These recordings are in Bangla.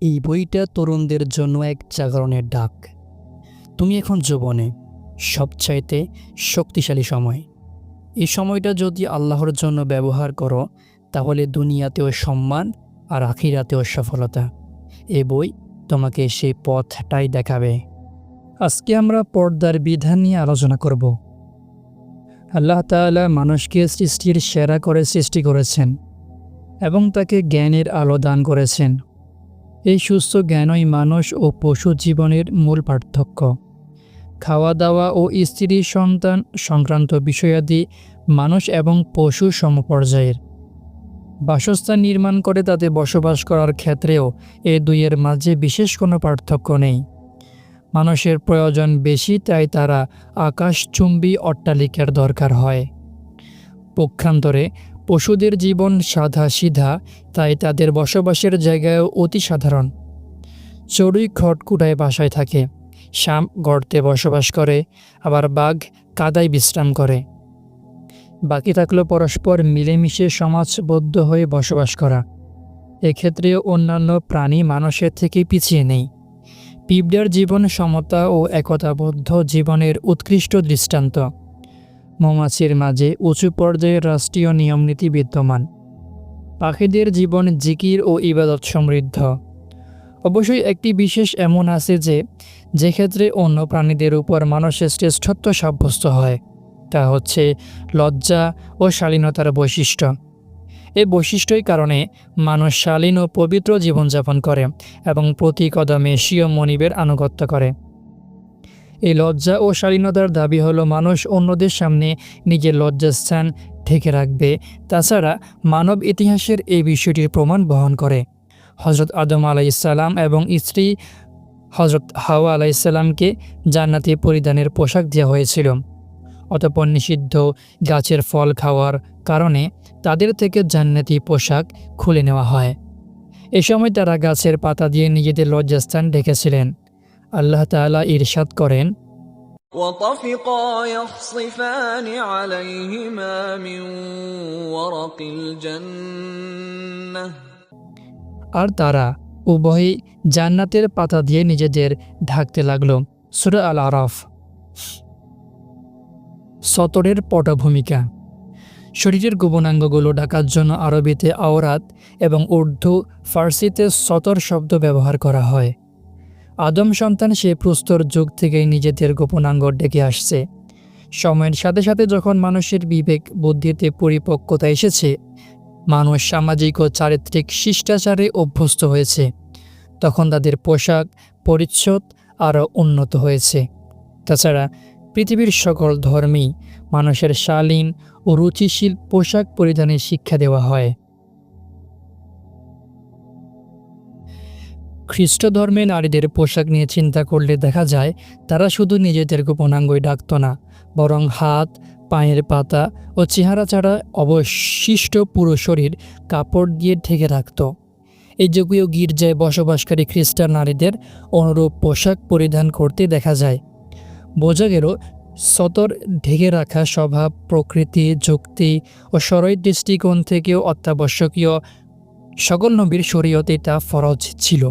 এই বইটা তরুণদের জন্য এক জাগরণের ডাক। তুমি এখন যৌবনে সবচাইতে শক্তিশালী সময়। এই সময়টা যদি আল্লাহর জন্য ব্যবহার করো, তাহলে দুনিয়াতেও সম্মান আর আখিরাতেও সফলতা। এ বই তোমাকে সেই পথটাই দেখাবে। আজকে আমরা পর্দার বিধান নিয়ে আলোচনা করব। আল্লাহ তাআলা মানুষকে সৃষ্টির সেরা করে সৃষ্টি করেছেন এবং তাকে জ্ঞানের আলো দান করেছেন। এই সুস্থ জ্ঞানই মানুষ ও পশু জীবনের মূল পার্থক্য। খাওয়া দাওয়া ও স্ত্রী সন্তান সংক্রান্ত বিষয়াদি মানুষ এবং পশু সমপর্যায়ের। বাসস্থান নির্মাণ করে তাতে বসবাস করার ক্ষেত্রেও এ দুইয়ের মাঝে বিশেষ কোনো পার্থক্য নেই। মানুষের প্রয়োজন বেশি, তাই তারা আকাশচুম্বী অট্টালিকার দরকার হয়। পক্ষান্তরে পশুদের জীবন সাদা সিধা, তাই তাদের বসবাসের জায়গায়ও অতি সাধারণ। চড়ুই খটকুটায় বাসায় থাকে। শাম গর্তে বসবাস করে, আবার বাঘ কাদায় বিশ্রাম করে। বাকি থাকল পরস্পর মিলেমিশে সমাজবদ্ধ হয়ে বসবাস করা। এক্ষেত্রে অন্যান্য প্রাণী মানুষের থেকে পিছিয়ে নেই। পিঁপড়ার জীবন সমতা ও একতাবদ্ধ জীবনের উৎকৃষ্ট দৃষ্টান্ত। মৌমাছির মাঝে উঁচু পর্যায়ের রাষ্ট্রীয় নিয়মনীতি বিদ্যমান। পাখিদের জীবন জিকির ও ইবাদত সমৃদ্ধ। অবশ্যই একটি বিশেষ এমন আছে যে যে ক্ষেত্রে অন্য প্রাণীদের উপর মানুষের শ্রেষ্ঠত্ব সাব্যস্ত হয়, তা হচ্ছে লজ্জা ও শালীনতার বৈশিষ্ট্য। এই বৈশিষ্ট্যই কারণে মানুষ শালীন ও পবিত্র জীবনযাপন করে এবং প্রতি কদমে স্বীয় মনিবের আনুগত্য করে। এই লজ্জা ও শালীনতার দাবি হলো মানুষ অন্যদের সামনে নিজের লজ্জাস্থান ঢেকে রাখবে। তাছাড়া মানব ইতিহাসের এই বিষয়টির প্রমাণ বহন করে। হজরত আদম আলাইসাল্লাম এবং স্ত্রী হজরত হাওয়া আলাইসাল্লামকে জান্নাতি পরিধানের পোশাক দেওয়া হয়েছিল। অতপর নিষিদ্ধ গাছের ফল খাওয়ার কারণে তাদের থেকে জান্নাতি পোশাক খুলে নেওয়া হয়। এ সময় তারা গাছের পাতা দিয়ে নিজেদের লজ্জাস্থান ঢেকেছিলেন। আল্লাহ তাআলা ইরশাদ করেন وطفقا يخصفان عليهما من ورق الجنة আর তারা উভয়ই জান্নাতের পাতা দিয়ে নিজেদের ঢাকতে লাগলো সুরা আল আরাফ সতরের পটভূমিকা শরীরের গোপনাঙ্গগুলো ঢাকার জন্য আরবিতে আওরাত এবং উর্দু ফার্সিতে সতর শব্দ ব্যবহার করা হয় আদম সন্তান সে প্রস্তর যুগ থেকেই নিজেদের গোপনাঙ্গ ডেকে আসছে। সময়ের সাথে সাথে যখন মানুষের বিবেক, বুদ্ধিতে পরিপক্কতা এসেছে, মানুষ সামাজিক ও চারিত্রিক শিষ্টাচারে অভ্যস্ত হয়েছে। তখন তাদের পোশাক, পরিচ্ছদ আরও উন্নত হয়েছে। তাছাড়া পৃথিবীর সকল ধর্মেই মানুষের শালীন ও রুচিশীল পোশাক পরিধানের শিক্ষা দেওয়া হয়। খ্রিস্ট ধর্মে নারীদের পোশাক নিয়ে চিন্তা করলে দেখা যায়, তারা শুধু নিজেদের গোপনাঙ্গই ডাকত না, বরং হাত, পায়ের পাতা ও চেহারা ছাড়া অবশিষ্ট পুরো শরীর কাপড় দিয়ে ঢেকে রাখত। এই যুগীয় গির্জায় বসবাসকারী খ্রিস্টান নারীদের অনুরূপ পোশাক পরিধান করতে দেখা যায়। বোঝা গেল, সতর ঢেকে রাখা স্বভাব, প্রকৃতি, যুক্তি ও সরই দৃষ্টিকোণ থেকেও অত্যাবশ্যকীয় সকল নবীর শরীয়তে তা ফরজ ছিল।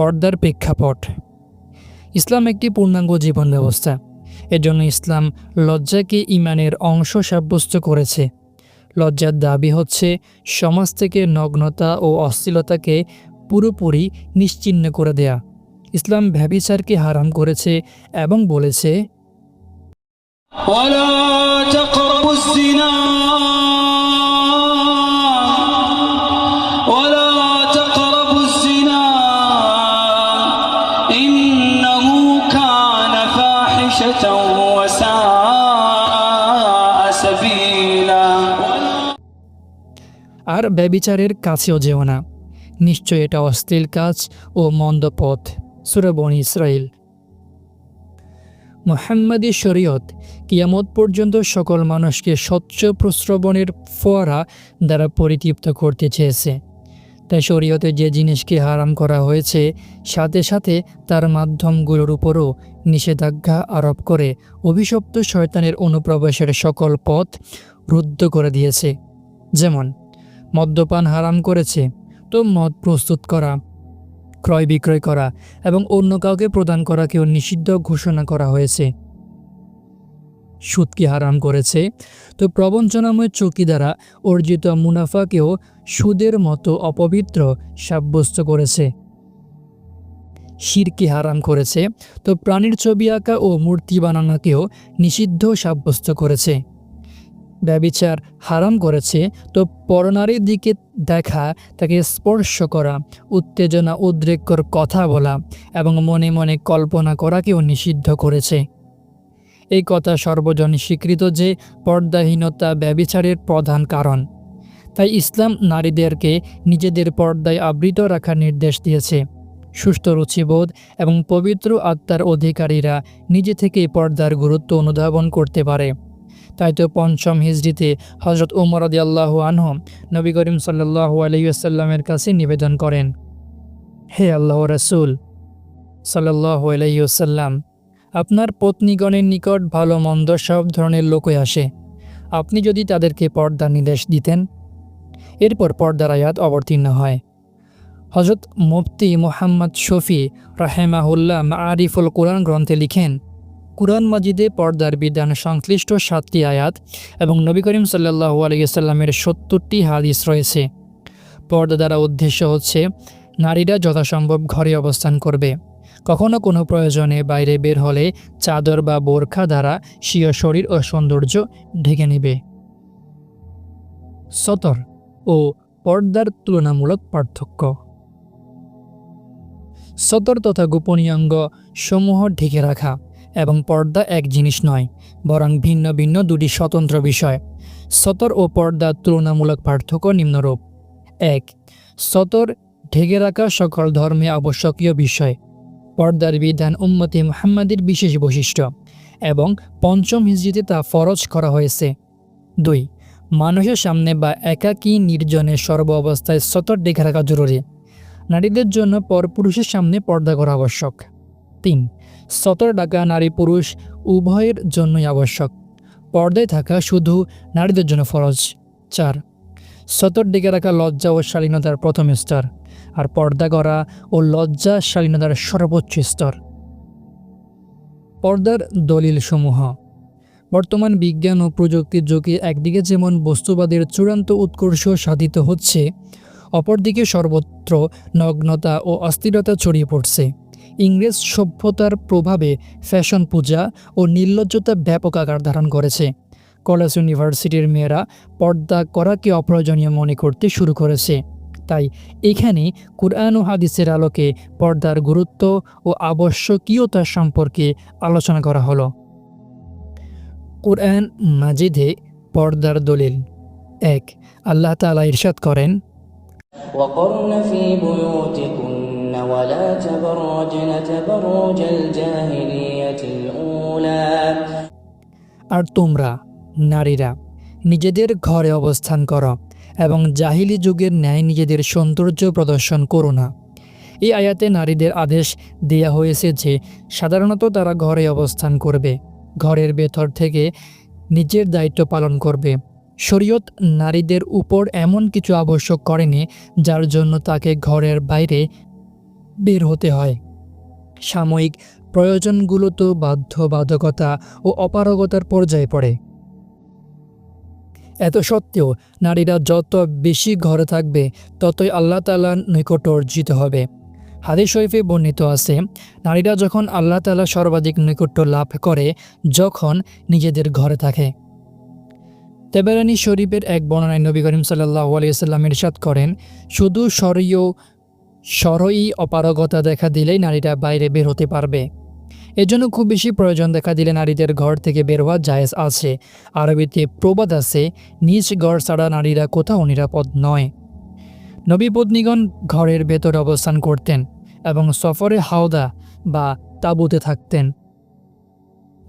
পর্দার প্রেক্ষাপট। ইসলাম একটি পূর্ণাঙ্গ জীবন ব্যবস্থা। এজন্য ইসলাম লজ্জাকে ইমানের অংশ সাব্যস্ত করেছে। লজ্জার দাবি হচ্ছে, সমাজ থেকে নগ্নতা ও অশ্লীলতাকে পুরোপুরি নিশ্চিহ্ন করে দেয়া। ইসলাম ব্যবিচারকে হারাম করেছে এবং বলেছে আর ব্যবিচারের কাছেও যেও না। নিশ্চয় এটা অশ্লীল কাজ ও মন্দ পথ। সুরবন ইসরায়েল মোহাম্মদী শরীয়ত কিয়ামত পর্যন্ত সকল মানুষকে স্বচ্ছ প্রশ্রবণের ফোয়ারা দ্বারা পরিতৃপ্ত করতে চেয়েছে। তাই শরীয়তে যে জিনিসকে হারাম করা হয়েছে, সাথে সাথে তার মাধ্যমগুলোর উপরও নিষেধাজ্ঞা আরোপ করে অভিশপ্ত শয়তানের অনুপ্রবেশের সকল পথ রুদ্ধ করে দিয়েছে। যেমন মদ্যপান হারাম করেছে, তো মদ প্রস্তুত করা, ক্রয় বিক্রয় করা এবং অন্য কাউকে প্রদান করাকেও নিষিদ্ধ ঘোষণা করা হয়েছে। সুদকে হারাম করেছে, তো প্রবঞ্চনাময় চকি দ্বারা অর্জিত মুনাফাকেও সুদের মতো অপবিত্র সাব্যস্ত করেছে। শিরকে হারাম করেছে, তো প্রাণীর ছবি আঁকা ও মূর্তি বানানোকেও নিষিদ্ধ সাব্যস্ত করেছে। ব্যবিচার হারাম করেছে, তো পরনারীর দিকে দেখা, তাকে স্পর্শ করা, উত্তেজনা উদ্রেকর কথা বলা এবং মনে মনে কল্পনা করাকেও নিষিদ্ধ করেছে। এই কথা সর্বজন স্বীকৃত যে পর্দাহীনতা ব্যবিচারের প্রধান কারণ। তাই ইসলাম নারীদেরকে নিজেদের পর্দায় আবৃত রাখার নির্দেশ দিয়েছে। সুস্থ রুচিবোধ এবং পবিত্র আত্মার অধিকারীরা নিজে থেকেই পর্দার গুরুত্ব অনুধাবন করতে পারে। তাই তো পঞ্চম হিজড়িতে হজরত উমর আদি আল্লাহ আনহ নবী করিম সাল্লাহ আলহিউসাল্লামের কাছে নিবেদন করেন, হে আল্লাহ রসুল সাল্লাহ আলহিউসাল্লাম আপনার পত্নীগণের নিকট ভালো মন্দ সব ধরনের লোকই আসে। আপনি যদি তাদেরকে পর্দা নির্দেশ দিতেন, এরপর পর্দার আয়াত অবতীর্ণ হয়। হজরত মুফতি মোহাম্মদ শফি রাহেমাহুল্লাহ আরিফুল কোরআন গ্রন্থে লিখেন কুরআন মাজিদে পর্দার বিধান সংশ্লিষ্ট সাতটি আয়াত এবং নবী করিম সাল্লাহু আলিয়াল্লামের সত্তরটি হাদিস রয়েছে। পর্দা দ্বারা উদ্দেশ্য হচ্ছে, নারীরা যথাসম্ভব ঘরে অবস্থান করবে। কখনো কোনো প্রয়োজনে বাইরে বের হলে চাদর বা বোরখা দ্বারা স্বীয় শরীর ও সৌন্দর্য ঢেকে নেবে। সতর ও পর্দার তুলনামূলক পার্থক্য। সতর তথা গোপনীয় অঙ্গ সমূহ ঢেকে রাখা। এবং পর্দা এক জিনিস নয়, বরং ভিন্ন ভিন্ন দুটি স্বতন্ত্র বিষয়। সতর ও পর্দার তুলনামূলক পার্থক্য নিম্নরূপ। এক, সতর ঢেকে রাখা সকল ধর্মে আবশ্যকীয় বিষয়। পর্দার বিধান উম্মতে মুহাম্মাদের বিশেষ বৈশিষ্ট্য এবং পঞ্চম হিজড়িতে তা ফরজ করা হয়েছে। দুই, মানুষের সামনে বা একাকী নির্জনে সর্ব অবস্থায় সতর ডেকে রাখা জরুরি। নারীদের জন্য পরপুরুষের সামনে পর্দা করা আবশ্যক। তিন সতর ডাকা নারী পুরুষ উভয়ের জন্যই আবশ্যক। পর্দায় থাকা শুধু নারীদের জন্য ফরজ। চার, সতর ডেকে রাখা লজ্জা ও শালীনতার প্রথম স্তর আর পর্দা করা ও লজ্জা শালীনতার সর্বোচ্চ স্তর। পর্দার দলিলসমূহ। বর্তমান বিজ্ঞান ও প্রযুক্তির যুগে একদিকে যেমন বস্তুবাদের চূড়ান্ত উৎকর্ষ সাধিত হচ্ছে, অপরদিকে সর্বত্র নগ্নতা ও অস্থিরতা ছড়িয়ে পড়ছে। ইংরেজ সভ্যতার প্রভাবে ফ্যাশন পূজা ও নির্লজ্জতা ব্যাপক আকার ধারণ করেছে কলেজ ইউনিভার্সিটির মেয়েরা পর্দা করাকে অপ্রয়োজনীয় মনে করতে শুরু করেছে তাই এখানে কুরআন ও হাদিসের আলোকে পর্দার গুরুত্ব ও আবশ্যকীয়তা সম্পর্কে আলোচনা করা হলো কুরআন মাজিদে পর্দার দলিল এক আল্লাহ তাআলা ইরশাদ করেন وقرن في بيوتكن ولا تبرجن تبرج الجاهلية الأولى আর তোমরা নারীরা নিজেদের ঘরে অবস্থান করো এবং জাহিলি যুগের ন্যায় নিজেদের সৌন্দর্য প্রদর্শন করো না এই আয়াতে নারীদের আদেশ দেয়া হয়েছে যে সাধারণত তারা ঘরে অবস্থান করবে ঘরের ভেতর থেকে নিজের দায়িত্ব পালন করবে শরীয়ত নারীদের উপর এমন কিছু আবশ্যক করেনি যার জন্য তাকে ঘরের বাইরে বের হতে হয়। সাময়িক প্রয়োজনগুলো তো বাধ্যবাধকতা ও অপারগতার পর্যায়ে পড়ে। এত সত্ত্বেও নারীরা যত বেশি ঘরে থাকবে, ততই আল্লাহ তালার নিকট অর্জিত হবে। হাদিস শরীফে বর্ণিত আছে, নারীরা যখন আল্লাহ তালা সর্বাধিক নৈকট্য লাভ করে, যখন নিজেদের ঘরে থাকে। তেবেরানি শরীফের এক বর্ণনায় নবী করিম সাল্লাহ আলিয়াল্লাম ইরশাদ করেন, শুধু সরীয় সরই অপারগতা দেখা দিলেই নারীরা বাইরে বের হতে পারবে। এজন্য খুব বেশি প্রয়োজন দেখা দিলে নারীদের ঘর থেকে বের হওয়া জায়েজ আছে। আরবিতে প্রবাদ আছে, নিজ ঘর ছাড়া নারীরা কোথাও নিরাপদ নয়। নবী পত্নীগণ ঘরের ভেতর অবস্থান করতেন এবং সফরে হাওদা বা তাঁবুতে থাকতেন।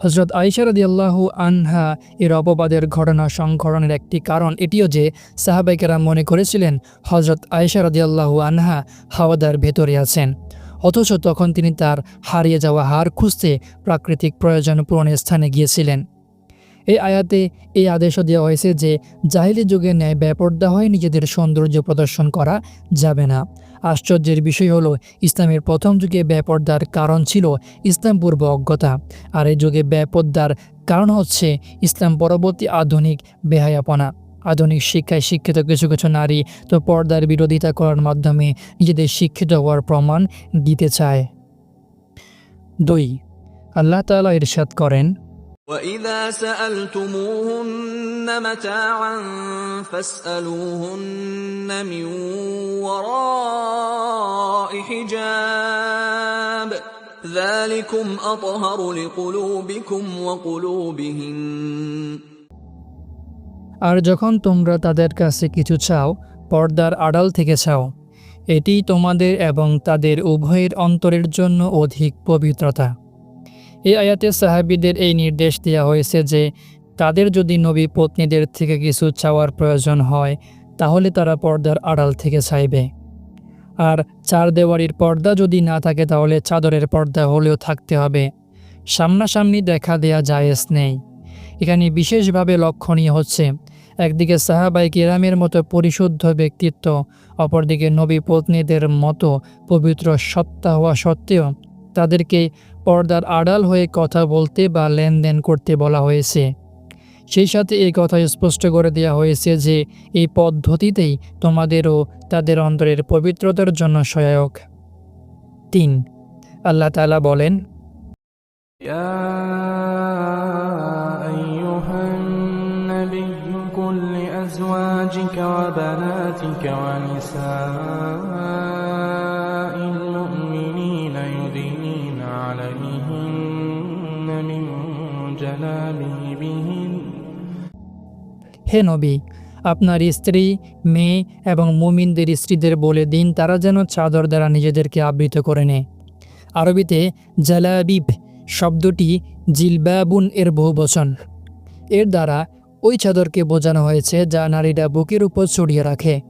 হজরত আইসা রাদিয়াল্লাহু আনহা এর অপবাদের ঘটনা সংঘটনের একটি কারণ এটিও যে সাহাবাইকেরা মনে করেছিলেন হজরত আয়েশা রাদিয়াল্লাহু আনহা হাওয়াদার ভেতরে আছেন। অথচ তখন তিনি তার হারিয়ে যাওয়া হার খুঁজতে প্রাকৃতিক প্রয়োজন পূরণের স্থানে গিয়েছিলেন। এই আয়াতে এই আদেশও দেওয়া হয়েছে যে, জাহিলি যুগে ন্যায় বেপর্দা হয়ে নিজেদের সৌন্দর্য প্রদর্শন করা যাবে না। আশ্চর্যের বিষয় হলো, ইসলামের প্রথম যুগে বেপর্দার কারণ ছিল ইসলাম পূর্ব অজ্ঞতা। আর এই যুগে বেপর্দার কারণ হচ্ছে ইসলাম পরবর্তী আধুনিক বেহায়াপনা। আধুনিক শিক্ষায় শিক্ষিত কিছু কিছু নারী তো পর্দার বিরোধিতা করার মাধ্যমে নিজেদের শিক্ষিত হওয়ার প্রমাণ দিতে চায়। দুই, আল্লাহ তাআলা ইরশাদ করেন وإذا سألتموهن متاعا فاسألوهن من وراء حجاب ذلكم أطهر لقلوبكم وقلوبهن আর যখন তোমরা তাদের কাছে কিছু চাও পর্দার আড়াল থেকে চাও এটি তোমাদের এবং তাদের উভয়ের অন্তরের জন্য অধিক পবিত্রতা এই আয়াতে সাহাবিদের এই নির্দেশ দেওয়া হয়েছে যে, তাদের যদি নবী পত্নীদের থেকে কিছু চাওয়ার প্রয়োজন হয়, তাহলে তারা পর্দার আড়াল থেকে চাইবে। আর চার দেওয়ারির পর্দা যদি না থাকে, তাহলে চাদরের পর্দা হলেও থাকতে হবে। সামনাসামনি দেখা দেয়া জায়েজ নেই। এখানে বিশেষভাবে লক্ষণীয় হচ্ছে, একদিকে সাহাবাই কিরামের মতো পরিশুদ্ধ ব্যক্তিত্ব, অপরদিকে নবী পত্নীদের মতো পবিত্র সত্তা হওয়া সত্ত্বেও তাদেরকে পর্দার আড়াল হয়ে কথা বলতে বা লেনদেন করতে বলা হয়েছে সেই সাথে এই কথা স্পষ্ট করে দেওয়া হয়েছে যে এই পদ্ধতিতেই তোমাদেরও তাদের অন্তরের পবিত্রতার জন্য সহায়ক তিন আল্লাহ তাআলা বলেন يا أيها النبي قل لأزواجك وبناتك ونساء হে নবী, আপনার স্ত্রী, মেয়ে এবং মুমিনদের স্ত্রীদের বলে দিন তারা যেন চাদর দ্বারা নিজেদেরকে আবৃত করে নেয়। আরবিতে জালাবিব শব্দটি জিলবাবুন এর বহুবচন এর দ্বারা ওই চাদরকে বোঝানো হয়েছে যা নারীরা বুকের উপর ছড়িয়ে রাখে।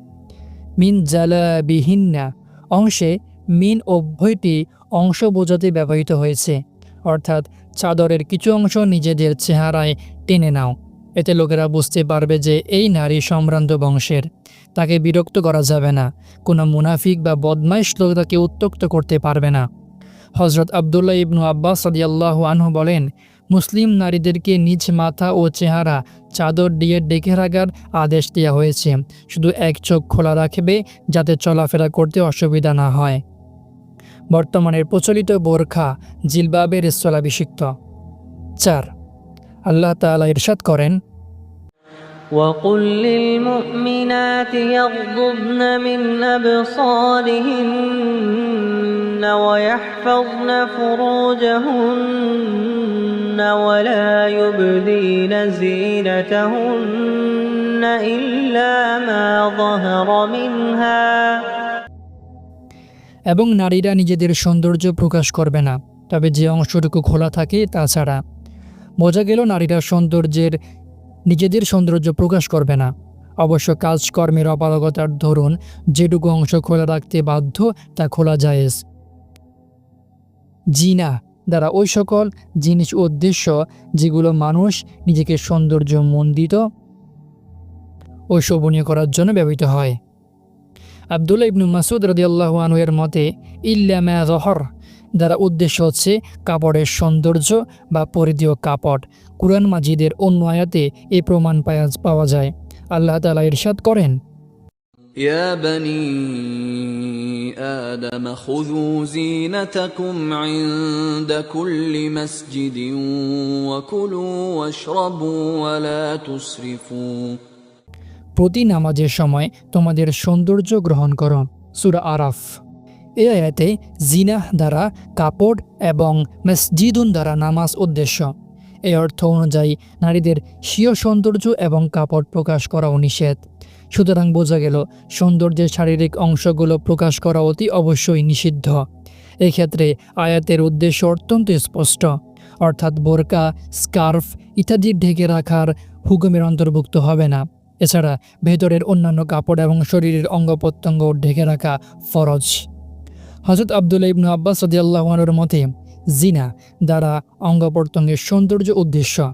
মিন জালাবিহিন্না অংশে মিন অভ্যয়টি অংশ বোঝাতে ব্যবহৃত হয়েছে। অর্থাৎ চাদরের কিছু অংশ নিজেদের চেহারায় টেনে নাও। এতে লোকেরা বুঝতে পারবে যে এই নারী সম্ভ্রান্ত বংশের। তাকে বিরক্ত করা যাবে না। কোনো মুনাফিক বা বদমাইশ লোক তাকে উত্তক্ত করতে পারবে না। হজরত আবদুল্লাহ ইবনু আব্বাস সাদিয়াল্লাহ আনহু বলেন, মুসলিম নারীদেরকে নিজ মাথা ও চেহারা চাদর দিয়ে ডেকে রাখার আদেশ দেওয়া হয়েছে। শুধু এক চোখ খোলা রাখবে যাতে চলাফেরা করতে অসুবিধা না হয়। বর্তমানের প্রচলিত বোরখা জিলবাবের স্থলাভিষিক্ত চার আল্লাহ তাআলা ইরশাদ করেন وقل للمؤمنات يغضضن من أبصارهن ويحفظن فروجهن ولا يبدين زينتهن إلا ما ظهر منها এবং নারীরা নিজেদের সৌন্দর্য প্রকাশ করবে না। তবে যে অংশটুকু খোলা থাকে তাছাড়া বোঝা গেল নারীরা সৌন্দর্যের, নিজেদের সৌন্দর্য প্রকাশ করবে না। অবশ্য কাজকর্মের অপারগতার ধরুন, যেটুকু অংশ খোলা রাখতে বাধ্য, তা খোলা জায়েজ। জিনা দ্বারা ওই সকল জিনিস উদ্দেশ্য, যেগুলো মানুষ নিজেকে সৌন্দর্য মণ্ডিত ও শোভনীয় করার জন্য ব্যবহৃত হয়। আবদুল্লাহ ইবনু মাসুদ রদিয়াল্লাহু আনহু এর মতে ইল্লামা জহর দ্বারা উদ্দেশ্য হচ্ছে কাপড়ের সৌন্দর্য বা পরিধেয় কাপড় কুরআন মাজিদের অন্য আয়াতে এই প্রমাণ পায়া- পাওয়া যায় আল্লাহ তাআলা ইরশাদ করেন يا بني آدم خذوا زينتكم عند كل مسجد وكلوا واشربوا ولا تسرفوا প্রতি নামাজের সময় তোমাদের সৌন্দর্য গ্রহণ করো। সুরা আরাফ। এ আয়াতে জিনাহ দ্বারা কাপড় এবং মসজিদুন দ্বারা নামাজ উদ্দেশ্য। এই অর্থ অনুযায়ী নারীদের স্বীয় সৌন্দর্য এবং কাপড় প্রকাশ করাও নিষেধ। সুতরাং বোঝা গেল, সৌন্দর্যের শারীরিক অংশগুলো প্রকাশ করা অতি অবশ্যই নিষিদ্ধ। এক্ষেত্রে আয়াতের উদ্দেশ্য অত্যন্ত স্পষ্ট। অর্থাৎ বোরকা, স্কার্ফ ইত্যাদি ঢেকে রাখার হুকুমের অন্তর্ভুক্ত হবে না। এছাড়া ভেতরের অন্যান্য কাপড় এবং শরীরের অঙ্গ প্রত্যঙ্গ ঢেকে রাখা ফরজ। হজরত আবদুল্লা ইবনু আব্বাস সদিয়াল্লাহর মতে, জিনা দ্বারা অঙ্গ প্রত্যঙ্গের সৌন্দর্য উদ্দেশ্য।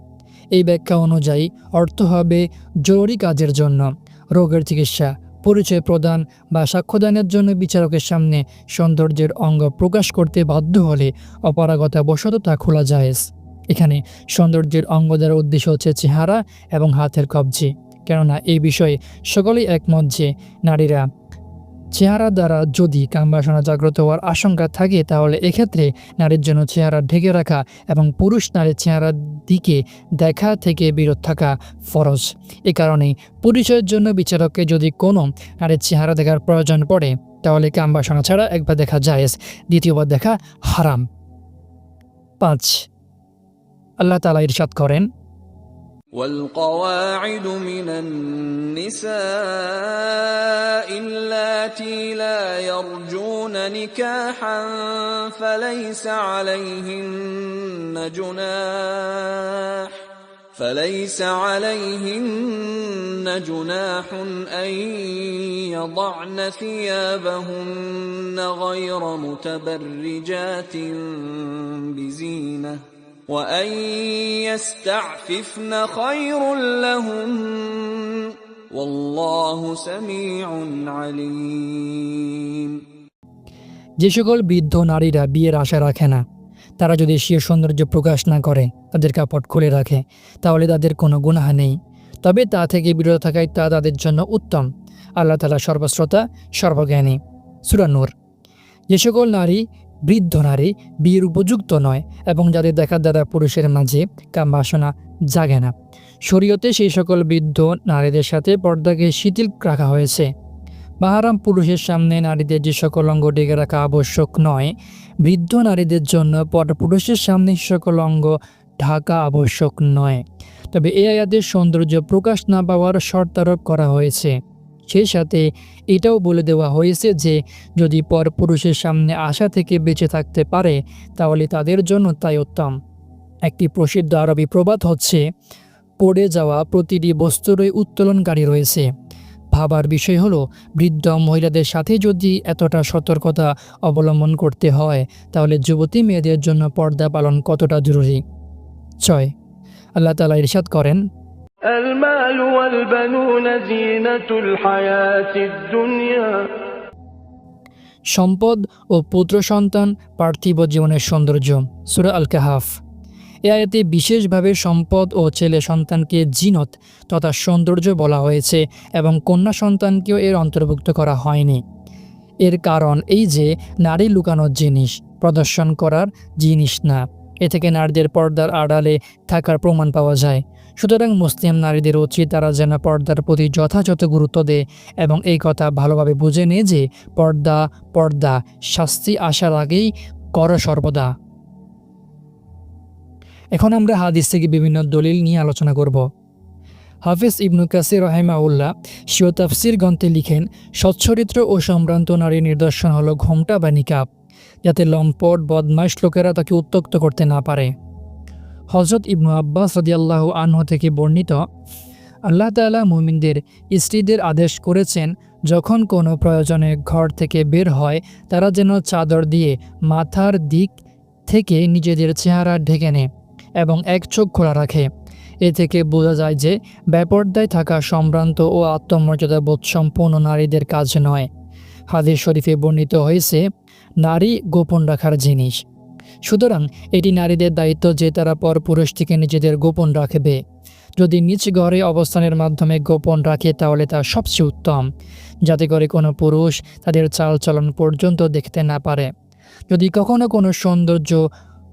এই ব্যাখ্যা অনুযায়ী অর্থ হবে জরুরি কাজের জন্য, রোগের চিকিৎসা, পরিচয় প্রদান বা সাক্ষ্যদানের জন্য বিচারকের সামনে সৌন্দর্যের অঙ্গ প্রকাশ করতে বাধ্য হলে অপারগতা বশত তা খোলা জায়েজ। এখানে সৌন্দর্যের অঙ্গ দ্বারা উদ্দেশ্য হচ্ছে চেহারা এবং হাতের কবজি। কেননা এই বিষয়ে সকলেই একমত যে নারীরা চেহারা দ্বারা যদি কামবাসনা জাগ্রত হওয়ার আশঙ্কা থাকে, তাহলে এক্ষেত্রে নারীর জন্য চেহারা ঢেকে রাখা এবং পুরুষ নারীর চেহারার দিকে দেখা থেকে বিরত থাকা ফরজ। এ কারণে পরিচয়ের জন্য বিচারককে যদি কোনো নারীর চেহারা দেখার প্রয়োজন পড়ে, তাহলে কামবাসনা ছাড়া একবার দেখা জায়েজ, দ্বিতীয়বার দেখা হারাম। পাঁচ। আল্লাহ তালা ইরশাদ করেন والقواعد من النساء اللاتي لا يرجون نكاحا فليس عليهن جناح فليس عليهن جناح أن يضعن ثيابهن غير متبرجات بزينة وأن يستعففن خير لهم والله سميع عليم যে সকল বৃদ্ধ নারীরা বিয়ের আশা রাখে না তারা যদি স্বীয় সৌন্দর্য প্রকাশ না করে তাদের কাপড় খুলে রাখে তাহলে তাদের কোনো গুনাহ নেই তবে তা থেকে বিরত থাকাই তা তাদের জন্য উত্তম আল্লাহ তালা সর্বশ্রোতা সর্বজ্ঞানী সুরানুর যে সকল নারী বৃদ্ধ নারী বিয়ের উপযুক্ত নয় এবং যাদের দেখার দ্বারা পুরুষের মাঝে কাম বাসনা জাগে না। শরীয়তে সেই সকল বৃদ্ধ নারীদের সাথে পর্দাকে শিথিল রাখা হয়েছে। বাহারাম পুরুষের সামনে নারীদের যে সকল অঙ্গ ডেকে রাখা আবশ্যক নয়, বৃদ্ধ নারীদের জন্য পর পুরুষের সামনে সকল অঙ্গ ঢাকা আবশ্যক নয়। তবে এই আয়াতের সৌন্দর্য প্রকাশ না পাওয়ার শর্তারোপ করা হয়েছে। সেই সাথে এটাও বলে দেওয়া হয়েছে যে যদি পর পুরুষের সামনে আশা থেকে বেঁচে থাকতে পারে, তাহলে তাদের জন্য তাই উত্তম। একটি প্রসিদ্ধ আরবি প্রবাদ হচ্ছে, পড়ে যাওয়া প্রতিটি বস্তুরই উত্তোলনকারী রয়েছে। ভাবার বিষয় হলো, বৃদ্ধ মহিলাদের সাথে যদি এতটা সতর্কতা অবলম্বন করতে হয়, তাহলে যুবতী মেয়েদের জন্য পর্দা পালন কতটা জরুরি? ছয়। আল্লাহ তালা ইরশাদ করেন المال والبنون زينة الحياة الدنيا সম্পদ ও পুত্র সন্তান পার্থিব জীবনের সৌন্দর্য সুরা আল কাহাফ এ আয়াতে বিশেষভাবে সম্পদ ও ছেলে সন্তানকে জিনত তথা সৌন্দর্য বলা হয়েছে এবং কন্যা সন্তানকেও এর অন্তর্ভুক্ত করা হয়নি এর কারণ এই যে নারী লুকানোর জিনিস প্রদর্শন করার জিনিস না এ থেকে নারীদের পর্দার আড়ালে থাকার প্রমাণ পাওয়া যায়। সুতরাং মুসলিম নারীদের উচিত তারা যেন পর্দার প্রতি যথাযথ গুরুত্ব দেয় এবং এই কথা ভালোভাবে বুঝে নেয় যে পর্দা পর্দা শাস্তি আসার আগেই কর সর্বদা। এখন আমরা হাদিস থেকে বিভিন্ন দলিল নিয়ে আলোচনা করব। হাফিজ ইবনু কাসির রহেমাউল্লাহ শিও তাফসির গ্রন্থে লিখেন সচ্চরিত্র ও সম্ভ্রান্ত নারীর নিদর্শন হলো ঘোমটা বা নিকাব। যাতে লম্পট বদমাইশ লোকেরা তাকে উত্তক্ত করতে না পারে। হজরত ইবনু আব্বাস রদিয়াল্লাহ আনহ থেকে বর্ণিত, আল্লাহ তাআলা মুমিনদের স্ত্রীদের আদেশ করেছেন, যখন কোনো প্রয়োজনে ঘর থেকে বের হয়, তারা যেন চাদর দিয়ে মাথার দিক থেকে নিজেদের চেহারা ঢেকে নেয় এবং এক চোখ খোলা রাখে। এ থেকে বোঝা যায় যে ব্যাপর্দায় থাকা সম্ভ্রান্ত ও আত্মমর্যাদা বোধসম্পন্ন নারীদের কাজ নয়। হাদিস শরীফে বর্ণিত হয়েছে নারী গোপন রাখার জিনিস। সুতরাং এটি নারীদের দায়িত্ব যে তারা পর পুরুষ থেকে নিজেদের গোপন রাখবে। যদি নিজ ঘরে অবস্থানের মাধ্যমে গোপন রাখে, তাহলে তা সবচেয়ে উত্তম, যাতে করে কোনো পুরুষ তাদের চালচলন পর্যন্ত দেখতে না পারে। যদি কখনো কোনো সৌন্দর্য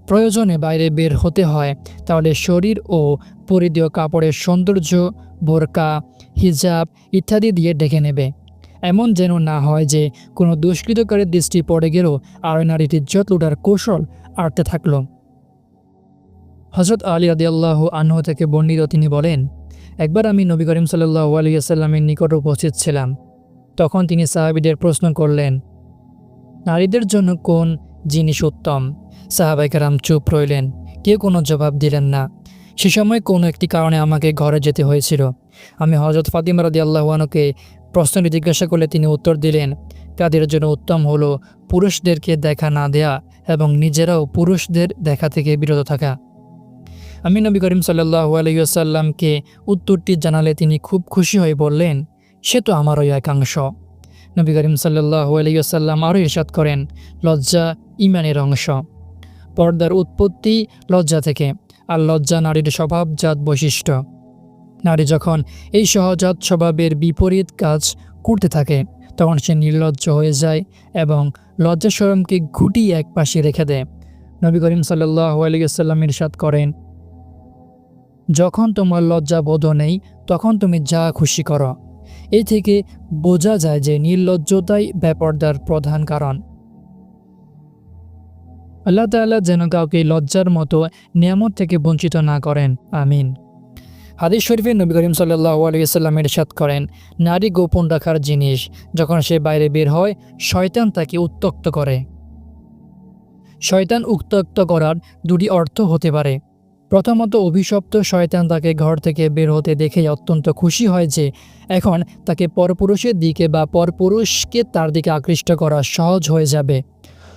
প্রয়োজনে বাইরে বের হতে হয়, তাহলে শরীর ও পরিধেয় কাপড়ের সৌন্দর্য, বোরকা, হিজাব ইত্যাদি দিয়ে ঢেকে নেবে। এমন যেন না হয় যে কোনো দুষ্কৃতকারীর দৃষ্টি পড়ে গেলেও আর নারীটির ইজ্জত লুটার কৌশল আড়তে থাকল। হজরত আলী আদিয়াল্লাহ আনহ থেকে বর্ণিত তিনি বলেন, একবার আমি নবী করিম সাল্লাহ আলিয়াল্লামের নিকট উপস্থিত ছিলাম। তখন তিনি সাহাবিদের প্রশ্ন করলেন, নারীদের জন্য কোন জিনিস উত্তম? সাহাবাইকারাম চুপ রইলেন, কেউ কোনো জবাব দিলেন না। সে সময় কোনো একটি কারণে আমাকে ঘরে যেতে হয়েছিল। আমি হজরত ফাতিমা রাদি আল্লাহানুকে প্রশ্নটি জিজ্ঞাসা করলে তিনি উত্তর দিলেন, তাদের জন্য উত্তম হলো পুরুষদেরকে দেখা না দেয়া এবং নিজেরাও পুরুষদের দেখা থেকে বিরত থাকা। আমি নবী করিম সাল্লাহ আলহিউসাল্লামকে উত্তরটি জানালে তিনি খুব খুশি হয়ে বললেন, সে তো আমারই একাংশ। নবী করিম সাল্লাহ আলহিউসাল্লাম আরও ইরশাদ করেন, লজ্জা ইমানের অংশ। পর্দার উৎপত্তি লজ্জা থেকে, আর লজ্জা নারীর স্বভাবজাত বৈশিষ্ট্য। নারী যখন এই সহজাত স্বভাবের বিপরীত কাজ করতে থাকে, তখন সে নির্লজ্জ হয়ে যায় এবং লজ্জা শরমকে ঘুটিয়ে এক পাশে রেখে দেয়। নবী করিম সাল্লাহ ইরশাদ করেন, যখন তোমার লজ্জা বোধ নেই, তখন তুমি যা খুশি করো। এ থেকে বোঝা যায় যে নির্লজ্জতাই ব্যাপারদার প্রধান কারণ। আল্লাহ তাআলা যেন কাউকে লজ্জার মতো নিয়ামত থেকে বঞ্চিত না করেন। আমিন। হাদিস শরীফে নবী করিম সাল্লাহ আলিয়াল্লাম ইরশাদ করেন, নারী গোপন রাখার জিনিস যখন সে বাইরে বের হয়, শয়তান তাকে উত্তক্ত করে। শয়তান উত্তক্ত করার দুটি অর্থ হতে পারে। প্রথমত, অভিশপ্ত শয়তান তাকে ঘর থেকে বের হতে দেখে অত্যন্ত খুশি হয় যে এখন তাকে পরপুরুষের দিকে বা পরপুরুষকে তার দিকে আকৃষ্ট করা সহজ হয়ে যাবে।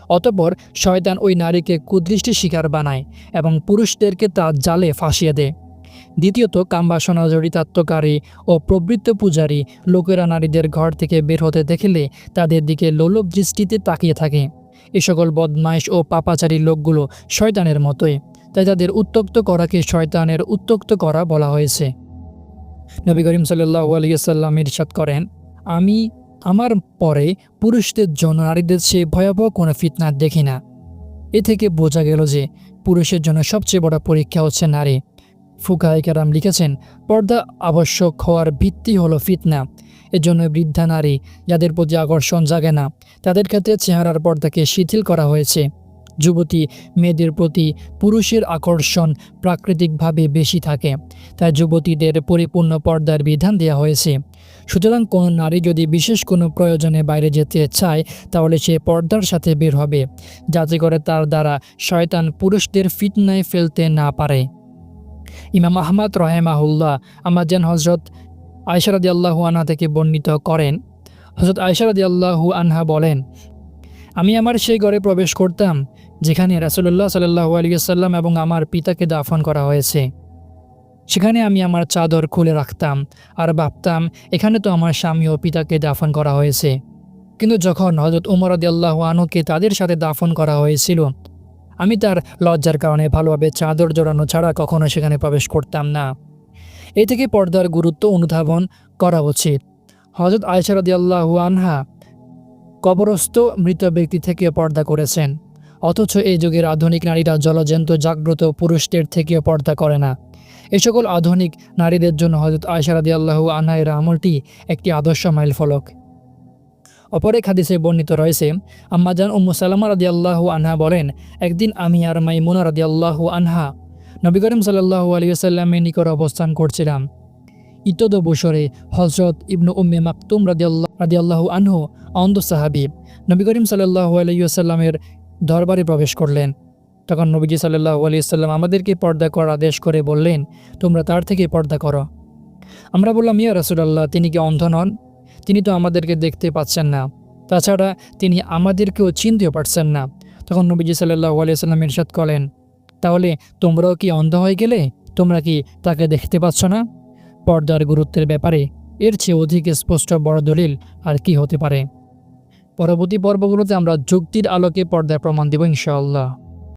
অতপর, শয়তান ওই নারীকে কুদৃষ্টি শিকার বানায় এবং পুরুষদেরকে তার জালে ফাঁসিয়ে দেয়। দ্বিতীয়ত কামবাসনা জড়িতাত্মকারী ও প্রবৃত্ত পূজারী লোকেরা নারীদের ঘর থেকে বের হতে দেখলে তাদের দিকে লোলভ দৃষ্টিতে তাকিয়ে থাকে। এ সকল বদমাইশ ও পাপাচারী লোকগুলো শয়তানের মতোই, তাই তাদের উত্তক্ত করাকে শয়তানের উত্তক্ত করা বলা হয়েছে। নবী করিম সাল্লাহ আলিয়াল্লাম ইরশাদ করেন, আমি আমার পরে পুরুষদের জন্য নারীদের সে ভয়াবহ কোনো ফিতনা দেখি না। এ থেকে বোঝা গেল যে পুরুষের জন্য সবচেয়ে বড় পরীক্ষা হচ্ছে নারী। ফুকাহিকারাম লিখেছেন, পর্দা আবশ্যক হওয়ার ভিত্তি হলো ফিতনা। এজন্য বৃদ্ধা নারী যাদের প্রতি আকর্ষণ জাগে না, তাদের ক্ষেত্রে চেহারার পর্দাকে শিথিল করা হয়েছে। যুবতী মেয়েদের প্রতি পুরুষের আকর্ষণ প্রাকৃতিকভাবে বেশি থাকে, তাই যুবতীদের পরিপূর্ণ পর্দার বিধান দেওয়া হয়েছে। সুতরাং কোনো নারী যদি বিশেষ কোনো প্রয়োজনে বাইরে যেতে চায়, তাহলে সে পর্দার সাথে বের হবে, যাতে করে তার দ্বারা শয়তান পুরুষদের ফিটনায় ফেলতে না পারে। ইমাম আহমদ রহেমাহুল্লাহ আমাজান হজরত আয়সারাদি আল্লাহু আনহা থেকে বর্ণিত করেন। হজরত আয়সারাদি আল্লাহু আনহা বলেন, আমি আমার সেই ঘরে প্রবেশ করতাম যেখানে রাসুল্লাহ সাল্লাহু আলিয়াল্লাম এবং আমার পিতাকে দাফন করা হয়েছে। সেখানে আমি আমার চাদর খুলে রাখতাম আর ভাবতাম, এখানে তো আমার স্বামী ও পিতাকে দাফন করা হয়েছে। কিন্তু যখন হজরত উমর আদি আল্লাহ আনুকে তাদের সাথে দাফন করা হয়েছিল আমি তার লজ্জার কারণে ভালোভাবে চাদর জড়ানো ছাড়া কখনো সেখানে প্রবেশ করতাম না। এ থেকে পর্দার গুরুত্ব অনুধাবন করা উচিত। হজরত আয়সারদি আল্লাহু আনহা কবরস্থ মৃত ব্যক্তি থেকে পর্দা করেছেন। অথচ এই যুগের আধুনিক নারীরা জলজন্ত, জাগ্রত পুরুষদের থেকেও পর্দা করে না। এ সকল আধুনিক নারীদের জন্য হজরত আয়সারাদি আল্লাহু এর আমলটি একটি আদর্শ মাইল ফলক অপর এক হাদিসে বর্ণিত রয়েছে আম্মাজান উম্মু সালামা রাদি আল্লাহু আনহা বলেন, একদিন আমি আর মাইমুনা রাদি আল্লাহু আনহা নবী করিম সাল্লাহু আলিয়াল্লামের নিকট অবস্থান করছিলাম। ইতদ বসরে হজরত ইবনু উম্মে মাকতুম রাদিয়াল্লাহ রাদিয়াল্লাহু আনহু অন্ধ সাহাবি নবী করিম সাল্লাহু আলাইসাল্লামের দরবারে প্রবেশ করলেন। তখন নবীজি সাল্লাহু আলিয়াল্লাম আমাদেরকে পর্দা করার আদেশ করে বললেন, তোমরা তার থেকে পর্দা করো। আমরা বললাম, ইয়া রাসুলাল্লাহ, তিনি কি অন্ধ নন? তিনি তো আমাদেরকে দেখতে পাচ্ছেন না। তাছাড়া তিনি আমাদেরকেও চিনতেও পারছেন না। তখন নবীজি সাল্লাহু আলিয়াল্লাম ইরশাদ করেন, তাহলে তোমরাও কি অন্ধ হয়ে গেলে? তোমরা কি তাকে দেখতে পাচ্ছ না? পর্দার গুরুত্বের ব্যাপারে এর চেয়ে অধিক স্পষ্ট বড় দলিল আর কি হতে পারে। পরবর্তী পর্বগুলোতে আমরা যুক্তির আলোকে পর্দার প্রমাণ দেব ইনশাআল্লাহ।